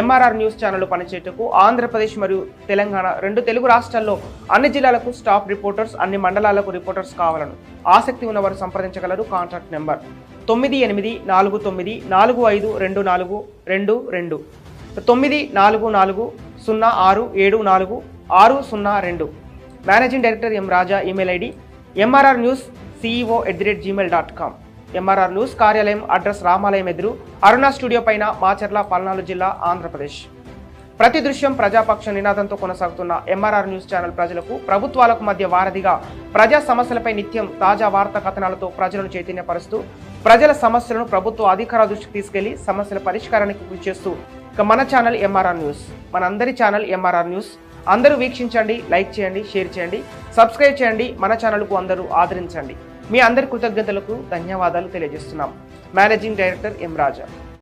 MRR news channel పనిచేయటకు ఆంధ్రప్రదేశ్ మరియు తెలంగాణ రెండు తెలుగు రాష్ట్రాల్లో అన్ని జిల్లాలకు స్టాఫ్ రిపోర్టర్స్ అన్ని మండలాలకు రిపోర్టర్స్ కావాలను. ఆసక్తి ఉన్నవారు సంప్రదించగలరు. కాంటాక్ట్ నెంబర్ తొమ్మిది ఎనిమిది నాలుగు తొమ్మిది నాలుగు ఐదు రెండు నాలుగు రెండు రెండు. తొమ్మిది నాలుగు నాలుగు సున్నా ఆరు ఏడు నాలుగు ఆరు సున్నా రెండు. Managing director M Raja email ID MRR news CEO at the rate Gmail dot com MRR news కార్యాలయం అడ్రస్ రామాలయం ఎదురు అరుణ స్టూడియో పైన మాచర్ల పల్నాడు జిల్లా ఆంధ్రప్రదేశ్. ప్రతి దృశ్యం ప్రజాపక్ష నినాదంతో కొనసాగుతున్న ఎంఆర్ఆర్ న్యూస్ ఛానల్ ప్రజలకు ప్రభుత్వాలకు మధ్య వారధిగా ప్రజా సమస్యలపై నిత్యం తాజా వార్తా కథనాలతో ప్రజలను చైతన్యపరుస్తూ ప్రజల సమస్యలను ప్రభుత్వ అధికారుల దృష్టికి తీసుకెళ్ళి సమస్యల పరిష్కారానికి కృషి చేస్తూ ఇక మన ఛానల్ ఎంఆర్ఆర్ న్యూస్ మనందరి ఛానల్ ఎంఆర్ఆర్ న్యూస్. అందరూ వీక్షించండి లైక్ చేయండి షేర్ చేయండి సబ్స్క్రైబ్ చేయండి మన ఛానల్కు అందరూ ఆదరించండి. మీ అందరి కృతజ్ఞతలకు ధన్యవాదాలు తెలియజేస్తున్నాం. Managing director M Raja.